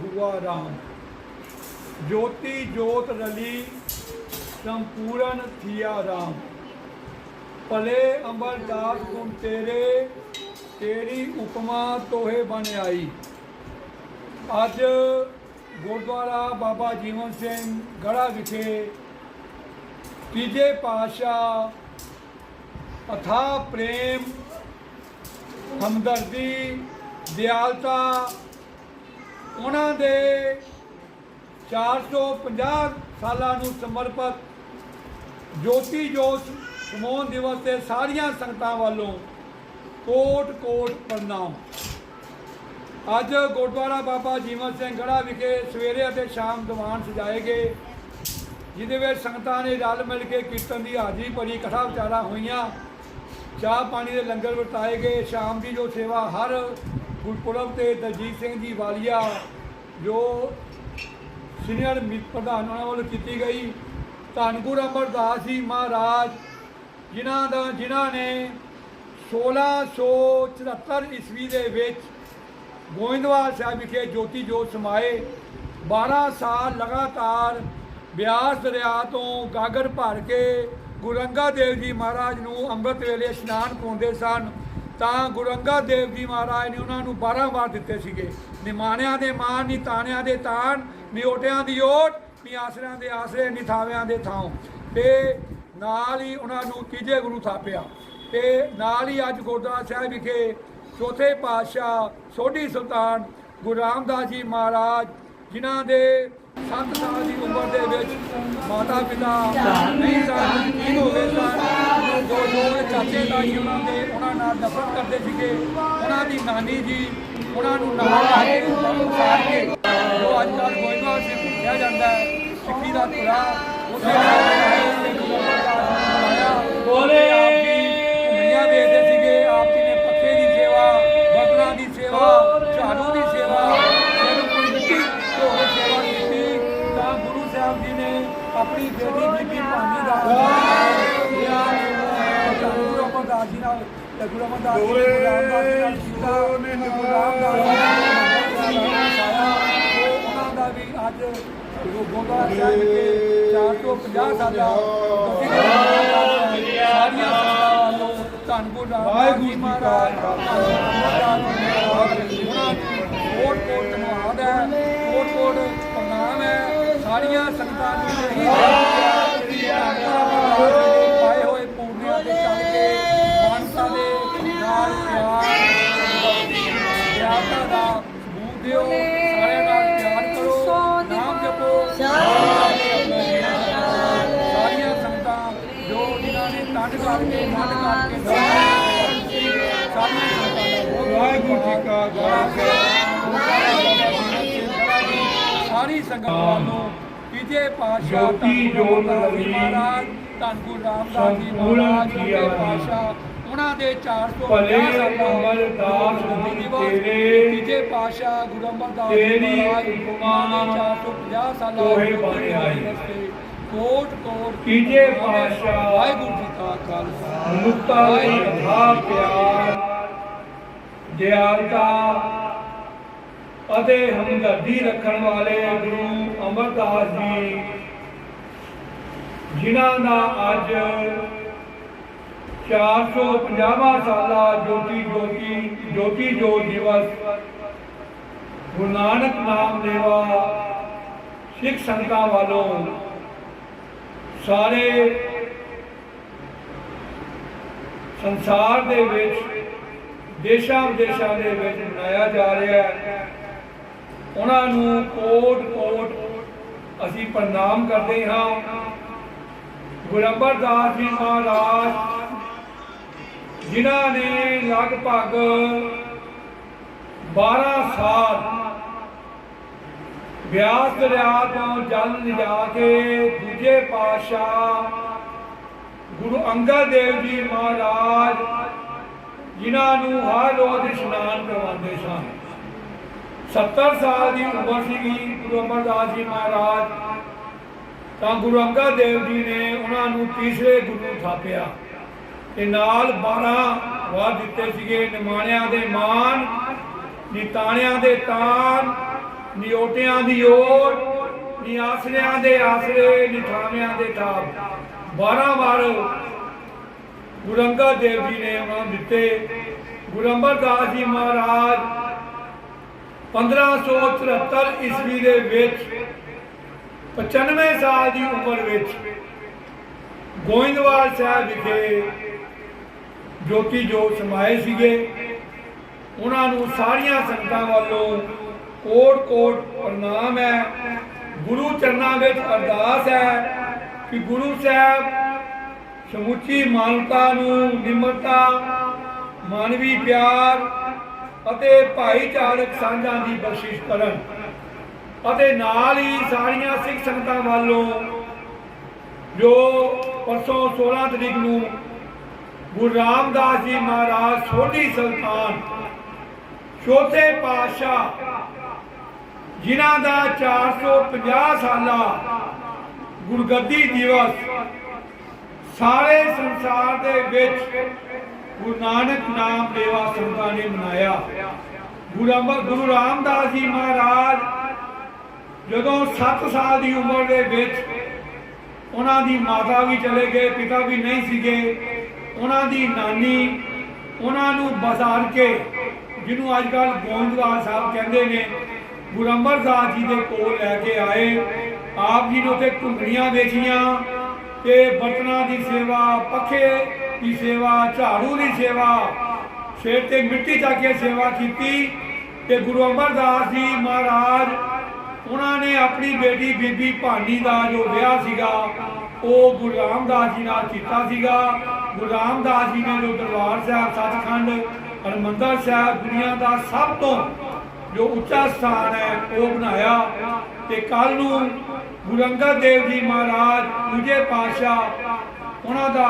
हुआ राम ज्योति ज्योत रली संपूर्ण थिया राम ਭਲੇ ਅੰਬਰਦਾਸ ਗੁਣ ਤੇਰੇ ਤੇਰੀ ਉਪਮਾ ਤੋਹੇ ਬਣ ਆਈ ਅੱਜ ਗੁਰਦੁਆਰਾ ਬਾਬਾ ਜੀਵਨ ਸਿੰਘ ਗੜਾ ਵਿਖੇ ਤੀਜੇ ਪਾਤਸ਼ਾਹ ਅਥਾ ਪ੍ਰੇਮ ਹਮਦਰਦੀ ਦਿਆਲਤਾ ਉਹਨਾਂ ਦੇ 450 ਸਾਲਾਂ ਨੂੰ ਸਮਰਪਿਤ ਜੋਤੀ ਜੋਤ ਸਮੋਨ ਦਿਵਸ ਤੇ ਸਾਰੀਆਂ ਸੰਗਤਾਂ ਵੱਲੋਂ ਕੋਟ ਕੋਟ ਪ੍ਰਣਾਮ। ਅੱਜ ਗੁਰਦੁਆਰਾ ਬਾਬਾ ਜੀਵਨ ਸਿੰਘ ਗੜਾ ਵਿਖੇ ਸਵੇਰੇ ਅਤੇ ਸ਼ਾਮ ਦੀਵਾਨ ਸਜਾਏ ਗਏ, ਜਿਹਦੇ ਵਿੱਚ ਸੰਗਤਾਂ ਨੇ ਰਲ ਮਿਲ ਕੇ ਕੀਰਤਨ ਦੀ ਹਾਜ਼ਰੀ ਭਰੀ ਕਥਾ ਵਿਚਾਰਾਂ ਹੋਈਆਂ, ਚਾਹ ਪਾਣੀ ਦੇ ਲੰਗਰ ਵਰਤਾਏ ਗਏ, ਸ਼ਾਮ ਦੀ ਜੋ ਸੇਵਾ ਹਰ ਗੁਰਪੁਰਬ ਤੇ ਦਲਜੀਤ ਸਿੰਘ ਜੀ ਵਾਲੀਆ ਜੋ ਸੀਨੀਅਰ ਮੀਤ ਪ੍ਰਧਾਨ ਉਹਨਾਂ ਵੱਲੋਂ ਕੀਤੀ ਗਈ ਧੰਨ ਗੁਰੂ ਅਮਰਦਾਸ ਜੀ ਮਹਾਰਾਜ, ਜਿਨ੍ਹਾਂ ਦਾ, ਜਿਨ੍ਹਾਂ ਨੇ 1674 ਈਸਵੀ ਦੇ ਵਿੱਚ ਗੋਇੰਦਵਾਲ ਸਾਹਿਬ ਵਿਖੇ ਜੋਤੀ ਜੋਤ ਸਮਾਏ। 12 ਸਾਲ ਲਗਾਤਾਰ ਬਿਆਸ ਦਰਿਆ ਤੋਂ ਗਾਗਰ ਭਰ ਕੇ ਗੁਰੂ ਅੰਗਦ ਦੇਵ ਜੀ ਮਹਾਰਾਜ ਨੂੰ ਅੰਮ੍ਰਿਤ ਵੇਲੇ ਇਸ਼ਨਾਨ ਪਾਉਂਦੇ ਸਨ। ਤਾਂ ਗੁਰੂ ਅੰਗਦ ਦੇਵ ਜੀ ਮਹਾਰਾਜ ਨੇ ਉਹਨਾਂ ਨੂੰ 12 ਵਾਰ ਦਿੱਤੇ ਸੀਗੇ। ਨਿਮਾਣਿਆਂ ਦੇ ਮਾਨ ਨੀ ਤਾਣਿਆਂ ਦੇ ਤਾਣ, ਨੀ ਓਟਿਆਂ ਦੀ ਓਟ, ਨੀ ਆਸਰਿਆਂ ਦੇ ਆਸਰੇ, ਨੀ ਥਾਵਿਆਂ ਦੇ ਥਾਂ ਤੇ ਨਾਲ ਹੀ ਉਹਨਾਂ ਨੂੰ ਤੀਜੇ ਗੁਰੂ ਥਾਪਿਆ। ਤੇ ਨਾਲ ਹੀ ਅੱਜ ਗੁਰਦੁਆਰਾ ਸਾਹਿਬ ਵਿਖੇ ਚੌਥੇ ਪਾਤਸ਼ਾਹ ਸੋਢੀ ਸੁਲਤਾਨ ਗੁਰੂ ਰਾਮਦਾਸ ਜੀ ਮਹਾਰਾਜ, ਜਿਨ੍ਹਾਂ ਦੇ 7 ਸਾਲ ਦੀ ਉਮਰ ਦੇ ਵਿੱਚ ਮਾਤਾ ਪਿਤਾ ਨਹੀਂ ਸਨ ਠੀਕ ਹੋ ਗਏ ਸਨ ਜੋ ਜੋ ਇਹ ਚਾਚੇ, ਤਾਈ ਉਹਨਾਂ ਦੇ, ਉਹਨਾਂ ਨਾਲ ਨਫ਼ਰਤ ਕਰਦੇ ਸੀਗੇ। ਉਹਨਾਂ ਦੀ ਨਾਨੀ ਜੀ ਉਹਨਾਂ ਨੂੰ ਨਾਲ ਲਾ ਕੇ ਸਾਰ ਕੇ। ਜੋ ਅੱਜ ਕੱਲ੍ਹ ਗੋਇੰਦਵਾਲ ਸਿੰਘ ਕਿਹਾ ਜਾਂਦਾ ਹੈ, ਸਿੱਖੀ ਦਾ ਧੁਰਾ ਉਸੇ ਬੋਲੇ। ਨਾਲ ਤੇ ਜੀ ਨੇ ਰਾਮਦਾਸ ਜੀ ਨਾਲ ਰਾਮਦਾਸ ਜੀ ਉਹਨਾਂ ਦਾ ਵੀ ਅੱਜ ਗੁਰੂ ਸਾਹਿਬ ਦੇ 450 ਸਾਲਾਂ ਤੋਂ ਸਾਰੀਆਂ ਸੰਗਤਾਂ ਵੱਲੋਂ ਧੰਨ ਰਾਮਦਾਸ ਜੀ ਮਹਾਰਾਜ ਕੋਟ ਕੋਟ ਧੰਨਵਾਦ ਹੈ ਕੋਟ ਕੋਟ ਪ੍ਰਣਾਮ ਹੈ ਸਾਰੀਆਂ ਸੰਗਤਾਂ ਨੂੰ ਇਹੀ ਦਿਓ ਸਾਰਿਆਂ ਨਾਲ ਪਿਆਰ ਕਰੋ। ਨਾਮ ਜਪੋ। ਸਾਰੀਆਂ ਸੰਗਤਾਂ ਜੋ ਜਿਨ੍ਹਾਂ ਨੇ ਤੰਡ ਕਰਕੇ ਮਨ ਕਰਕੇ ਵਾਹਿਗੁਰੂ ਜੀ ਕਾ ਖਾਲਸਾ। ਸਾਰੀ ਸੰਗਤਾਂ ਵੱਲੋਂ ਤੀਜੇ ਪਾਤਸ਼ਾਹ ਜੋਤੀ ਜੋਤ ਰਾਮਦਾਸ ਜੀ ਰਵੀ। ਮਹਾਰਾਜ ਧੰਨ ਗੁਰੂ ਰਾਮਦਾਸ ਜੀ ਮਹਾਰਾਜ ਕੀਆ ਪਾਤਸ਼ਾਹ ਉਹਨਾਂ ਦੇ 450 ਭਲੇ ਸਾਲਾਂ ਅਮਰਦਾਸ ਜੀ ਤੇਰੇ ਤੀਜੇ ਪਾਤਸ਼ਾਹ ਗੁਰੂ ਅਮਰਦਾਸ ਤੇਰੀ ਉਪਮਾ ਦੇ 450 ਸਾਲਾਂ ਤੋਹੇ ਬਣ ਆਈ। ਕੋਟ ਕੋਟ ਤੀਜੇ ਪਾਤਸ਼ਾਹ ਵਾਹਿਗੁਰੂ ਜੀ ਕਾ ਖਾਲਸਾ। ਮਨੁੱਖਤਾ ਅਥਾਹ ਪਿਆਰ। ਦਿਆਲਤਾ ਅਤੇ ਹਮਦਰਦੀ ਰੱਖਣ ਵਾਲੇ ਗੁਰੂ ਅਮਰਦਾਸ ਜੀ ਜਿਨ੍ਹਾਂ ਦਾ ਅੱਜ 450ਵਾਂ ਸਾਲਾ ਜੋਤੀ ਜੋਤੀ ਜੋਤੀ ਜੋਤ ਦਿਵਸ। ਗੁਰੂ ਨਾਨਕ ਨਾਮ ਲੇਵਾ ਸਿੱਖ ਸੰਗਤਾਂ ਵੱਲੋਂ ਸਾਰੇ ਸੰਸਾਰ ਦੇ ਵਿੱਚ, ਦੇਸ਼ਾਂ ਵਿਦੇਸ਼ਾਂ ਦੇ ਵਿੱਚ ਮਨਾਇਆ ਜਾ ਰਿਹਾ ਹੈ। ਉਹਨਾਂ ਨੂੰ ਕੋਟ ਕੋਟ ਅਸੀਂ ਪ੍ਰਣਾਮ ਕਰਦੇ ਹਾਂ। ਗੁਰੂ ਅਮਰਦਾਸ ਜੀ ਮਹਾਰਾਜ ਜਿਨ੍ਹਾਂ ਨੇ ਲਗਭਗ 12 ਸਾਲ ਬਿਆਸ ਦਰਿਆ ਤੋਂ ਜਲ ਲਿਜਾ ਕੇ ਦੂਜੇ ਪਾਤਸ਼ਾਹ ਗੁਰੂ ਅੰਗਦ ਦੇਵ ਜੀ ਮਹਾਰਾਜ ਜਿਨ੍ਹਾਂ ਨੂੰ ਹਰ ਰੋਜ਼ ਇਸ਼ਨਾਨ ਕਰਵਾਉਂਦੇ ਸਨ। 70 ਸਾਲ ਦੀ ਉਮਰ ਸੀਗੀ ਗੁਰੂ ਅਮਰਦਾਸ ਜੀ ਮਹਾਰਾਜ। ਤਾਂ ਗੁਰੂ ਅੰਗਦ ਦੇਵ ਜੀ ਨੇ ਉਹਨਾਂ ਨੂੰ ਤੀਸਰੇ ਗੁਰੂ ਥਾਪਿਆ। ਤੇ ਨਾਲ 12 ਵਾਰ ਦਿੱਤੇ ਸੀਗੇ ਨਿਮਾਣਿਆਂ ਦੇ ਮਾਨ, ਨਿਤਾਣਿਆਂ ਦੇ ਤਾਨ, ਨਿਓਟਿਆਂ ਦੀ ਓਟ ਨਿਆਸਰਿਆਂ ਦੇ ਆਸਰੇ ਨਿਠਾਵਿਆਂ ਦੇ ਠਾਪ 12 ਵਾਰ ਗੁਰੂ ਅੰਗਦ ਦੇਵ ਜੀ ਨੇ ਉਹਨਾਂ ਦਿੱਤੇ। ਗੁਰੂ ਅਮਰਦਾਸ ਜੀ ਮਹਾਰਾਜ 1573 ਈਸਵੀ ਦੇ ਵਿੱਚ 95 ਸਾਲ ਦੀ ਉਮਰ ਵਿੱਚ ਗੋਇੰਦਵਾਲ ਸਾਹਿਬ ਵਿਖੇ ਜੋਤੀ ਜੋਤ ਸਮਾਏ ਸੀਗੇ। ਉਹਨਾਂ ਨੂੰ ਸਾਰੀਆਂ ਸੰਗਤਾਂ ਵੱਲੋਂ ਕੋਟ ਕੋਟ ਪ੍ਰਣਾਮ ਹੈ। ਗੁਰੂ ਚਰਨਾਂ ਵਿੱਚ ਅਰਦਾਸ ਹੈ ਕਿ ਗੁਰੂ ਸਾਹਿਬ ਸਮੁੱਚੀ ਮਾਨਵਤਾ ਨੂੰ, ਨਿਮਰਤਾ, ਮਾਨਵੀ ਪਿਆਰ ਅਤੇ ਭਾਈਚਾਰਕ ਸਾਂਝਾਂ ਦੀ ਬਖਸ਼ਿਸ਼ ਕਰਨ ਅਤੇ ਨਾਲ ਹੀ ਸਾਰੀਆਂ ਸਿੱਖ ਸੰਗਤਾਂ ਵੱਲੋਂ ਜੋ ਪਰਸੋਂ 16 ਤਰੀਕ ਨੂੰ ਗੁਰੂ ਰਾਮਦਾਸ ਜੀ ਮਹਾਰਾਜ, ਸੋਢੀ ਸੁਲਤਾਨ, ਚੌਥੇ ਪਾਤਸ਼ਾਹ, ਜਿਨ੍ਹਾਂ ਦਾ 450 ਸਾਲਾ ਗੁਰਗੱਦੀ ਦਿਵਸ ਸਾਰੇ ਸੰਸਾਰ ਦੇ ਵਿੱਚ ਗੁਰੂ ਨਾਨਕ ਨਾਮ ਦੇਵਾ ਸੰਗਤਾਂ ਨੇ ਮਨਾਇਆ। ਗੁਰੂ ਅਮਰ ਗੁਰੂ ਰਾਮਦਾਸ ਜੀ ਮਹਾਰਾਜ ਜਦੋਂ 7 ਸਾਲ ਦੀ ਉਮਰ ਦੇ ਵਿੱਚ ਉਹਨਾਂ ਦੀ ਮਾਤਾ ਵੀ ਚਲੇ ਗਏ, ਪਿਤਾ ਵੀ ਨਹੀਂ ਸੀਗੇ ਉਹਨਾਂ ਦੀ ਨਾਨੀ, ਉਹਨਾਂ ਨੂੰ ਬਸਾਰ ਕੇ, ਜਿਹਨੂੰ ਅੱਜ ਕੱਲ ਗੋਇੰਦਵਾਲ ਸਾਹਿਬ ਕਹਿੰਦੇ ਨੇ ਗੁਰੂ ਅਮਰਦਾਸ ਜੀ ਦੇ ਕੋਲ ਲੈ ਕੇ ਆਏ। ਆਪ ਜੀ ਨੇ ਉੱਥੇ ਘੁੰਗੜੀਆਂ ਵੇਚੀਆਂ ਤੇ ਬਰਤਨਾਂ ਦੀ ਸੇਵਾ, ਪੱਖੇ ਦੀ ਸੇਵਾ, ਝਾੜੂ ਦੀ ਸੇਵਾ, ਸਿਰ ਤੇ ਮਿੱਟੀ ਚੱਕ ਕੇ ਸੇਵਾ ਕੀਤੀ ਤੇ ਗੁਰੂ ਅਮਰਦਾਸ ਜੀ ਮਹਾਰਾਜ, ਉਹਨਾਂ ਨੇ ਆਪਣੀ ਬੇਟੀ ਬੀਬੀ ਭਾਨੀ ਦਾ ਜੋ ਵਿਆਹ ਸੀਗਾ ਉਹ ਗੁਰੂ ਰਾਮਦਾਸ ਜੀ ਨਾਲ ਕੀਤਾ ਸੀਗਾ। ਗੁਰੂ ਰਾਮਦਾਸ ਜੀ ਨੇ ਜੋ ਦਰਬਾਰ ਸਾਹਿਬ, ਸੱਚਖੰਡ, ਹਰਮੰਦਰ ਸਾਹਿਬ ਦੁਨੀਆ ਦਾ ਸਭ ਤੋਂ ਜੋ ਉੱਚਾ ਸਥਾਨ ਹੈ, ਉਹ ਬਣਾਇਆ। ਤੇ ਕੱਲ ਨੂੰ ਗੁਰੂ ਅੰਗਦ ਦੇਵ ਜੀ ਮਹਾਰਾਜ ਦੂਜੇ ਪਾਤਸ਼ਾਹ, ਉਹਨਾਂ ਦਾ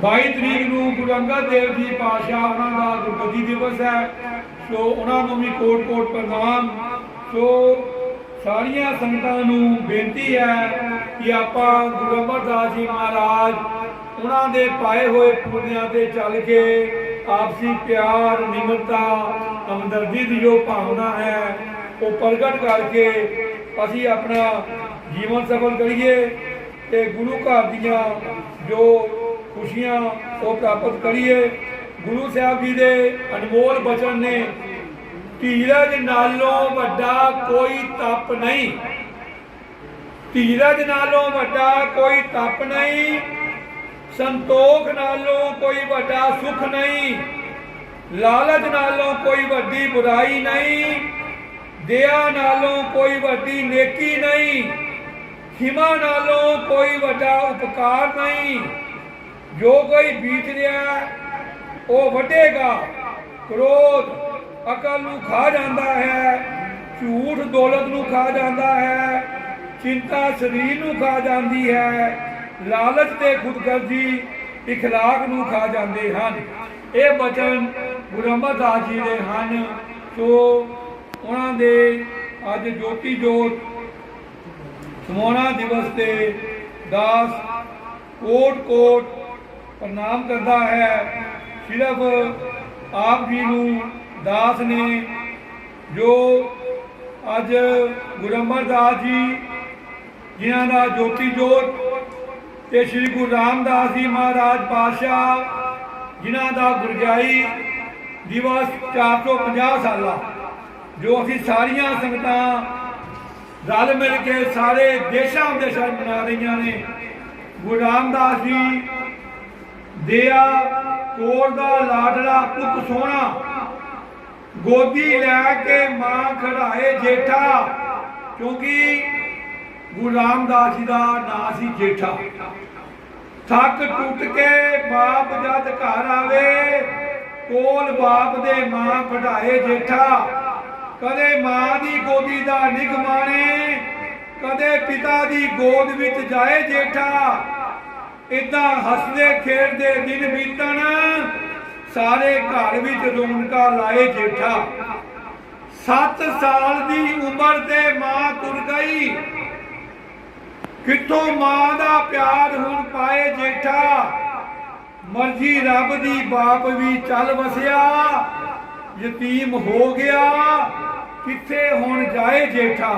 22 ਤਰੀਕ ਨੂੰ ਗੁਰੂ ਅੰਗਦ ਦੇਵ ਜੀ ਪਾਤਸ਼ਾਹ ਉਹਨਾਂ ਦਾ ਗੁਰਗੱਦੀ ਦਿਵਸ ਹੈ। ਸੋ ਉਹਨਾਂ ਨੂੰ ਵੀ ਕੋਟ ਕੋਟ ਪ੍ਰਣਾਮ। ਸੋ ਸਾਰੀਆਂ ਸੰਗਤਾਂ ਨੂੰ ਬੇਨਤੀ ਹੈ ਕਿ ਆਪਾਂ ਗੁਰੂ ਅਮਰਦਾਸ ਜੀ ਮਹਾਰਾਜ, ਉਹਨਾਂ ਦੇ ਪਾਏ ਹੋਏ ਪੁਰਨਿਆਂ ਤੇ ਚੱਲ ਕੇ ਆਪਸੀ ਪਿਆਰ, ਨਿਮਰਤਾ, ਹਮਦਰਦੀ ਦੀ ਜੋ ਭਾਵਨਾ ਹੈ, ਉਹ ਪ੍ਰਗਟ ਕਰਕੇ ਅਸੀਂ ਆਪਣਾ ਜੀਵਨ ਸਫਲ ਕਰੀਏ ਤੇ ਗੁਰੂ ਘਰ ਦੀਆਂ ਜੋ ਖੁਸ਼ੀਆਂ ਉਹ ਪ੍ਰਾਪਤ ਕਰੀਏ। ਗੁਰੂ ਸਾਹਿਬ ਜੀ ਦੇ ਅਨਮੋਲ ਬਚਨ ਨੇ ਧੀਰਜ ਨਾਲੋਂ ਵੱਡਾ ਕੋਈ ਤਪ ਨਹੀਂ। ਧੀਰਜ ਨਾਲੋਂ ਵੱਡਾ ਕੋਈ ਤਪ ਨਹੀਂ। ਸੰਤੋਖ ਨਾਲੋਂ ਕੋਈ ਵੱਡਾ ਸੁਖ ਨਹੀਂ। ਲਾਲਚ ਨਾਲੋਂ ਕੋਈ ਵੱਡੀ ਬੁਰਾਈ ਨਹੀਂ। ਦਇਆ ਨਾਲੋਂ ਕੋਈ ਵੱਡੀ ਨੇਕੀ ਨਹੀਂ। ਖਿਮਾ ਨਾਲੋਂ ਕੋਈ ਵੱਡਾ ਉਪਕਾਰ ਨਹੀਂ। ਜੋ ਕੋਈ ਬੀਤ ਰਿਹਾ, ਉਹ ਵੱਡੇਗਾ ਕ੍ਰੋਧ ਅਕਲ ਨੂੰ ਖਾ ਜਾਂਦਾ ਹੈ, ਝੂਠ ਦੌਲਤ ਨੂੰ ਖਾ ਜਾਂਦਾ ਹੈ, ਚਿੰਤਾ ਸਰੀਰ ਨੂੰ ਖਾ ਜਾਂਦੀ ਹੈ, ਲਾਲਚ ਤੇ ਖੁਦਗਰਜ਼ੀ ਇਖਲਾਕ ਨੂੰ ਖਾ ਜਾਂਦੇ ਹਨ। ਇਹ ਬਚਨ ਗੁਰੂ ਅਮਰਦਾਸ ਦੇ ਹਨ। ਸੋ ਉਹਨਾਂ ਦੇ ਅੱਜ ਜੋਤੀ ਜੋਤ ਸਮਾਉਣਾ ਦਿਵਸ ਤੇ ਦਾਸ ਕੋਟ ਕੋਟ ਪ੍ਰਣਾਮ ਕਰਦਾ ਹੈ। ਸਿਰਫ ਆਪ ਜੀ ਨੂੰ ਦਾਸ ਨੇ ਜੋ ਅੱਜ ਗੁਰੂ ਅਮਰਦਾਸ ਜੀ, ਜਿਨ੍ਹਾਂ ਦਾ ਜੋਤੀ ਜੋਤ ਤੇ ਸ੍ਰੀ ਗੁਰੂ ਰਾਮਦਾਸ ਜੀ ਮਹਾਰਾਜ ਪਾਤਸ਼ਾਹ, ਜਿਨ੍ਹਾਂ ਦਾ ਗੁਰਜਾਈ ਦਿਵਸ 450 ਸਾਲਾ, ਜੋ ਅਸੀਂ ਸਾਰੀਆਂ ਸੰਗਤਾਂ ਰਲ ਮਿਲ ਕੇ ਸਾਰੇ ਦੇਸ਼ਾਂ ਵਿਦੇਸ਼ਾਂ 'ਚ ਮਨਾ ਰਹੀਆਂ ਨੇ, ਗੁਰੂ ਰਾਮਦਾਸ ਜੀ, ਦਿਆ, ਕੋਰ ਦਾ, ਲਾਡਲਾ, ਪੁੱਤ ਸੋਹਣਾ ਗੋਦੀ ਲੈ ਕੇ ਮਾਂ ਖੜਾਏ ਜੇਠਾ, ਕਿਉਂਕਿ ਗੁਰੂ ਰਾਮਦਾਸ ਜੀ ਦਾ ਨਾਂ ਸੀ ਜੇਠਾ। ਥੱਕ ਟੁੱਟ ਕੇ ਬਾਪ ਜਦ ਘਰ ਆਵੇ, ਕੋਲ ਬਾਪ ਦੇ ਮਾਂ ਕਢਾਏ ਜੇਠਾ। ਕਦੇ ਮਾਂ ਦੀ ਗੋਦੀ ਦਾ ਨਿਗਮਾਣੇ ਕਦੇ ਪਿਤਾ ਦੀ ਗੋਦ ਵਿੱਚ ਜਾਏ ਜੇਠਾ। ਇਦਾਂ ਹੱਸਦੇ ਖੇਡਦੇ ਦਿਨ ਬੀਤਣ ਸਾਰੇ ਘਰ ਵਿੱਚ ਰੌਣਕਾਂ ਲਾਏ ਜੇਠਾ। 7 ਸਾਲ ਦੀ ਉਮਰ ਤੇ ਮਾਂ ਤੁਰ ਗਈ। ਕਿੱਥੋਂ ਮਾਂ ਦਾ ਪਿਆਰ ਹੁਣ ਪਾਏ ਜੇਠਾ? ਮਰਜ਼ੀ ਰੱਬ ਦੀ ਬਾਪ ਵੀ ਚੱਲ ਵਸਿਆ। ਯਤੀਮ ਹੋ ਗਿਆ। ਕਿੱਥੇ ਹੁਣ ਜਾਏ ਜੇਠਾ?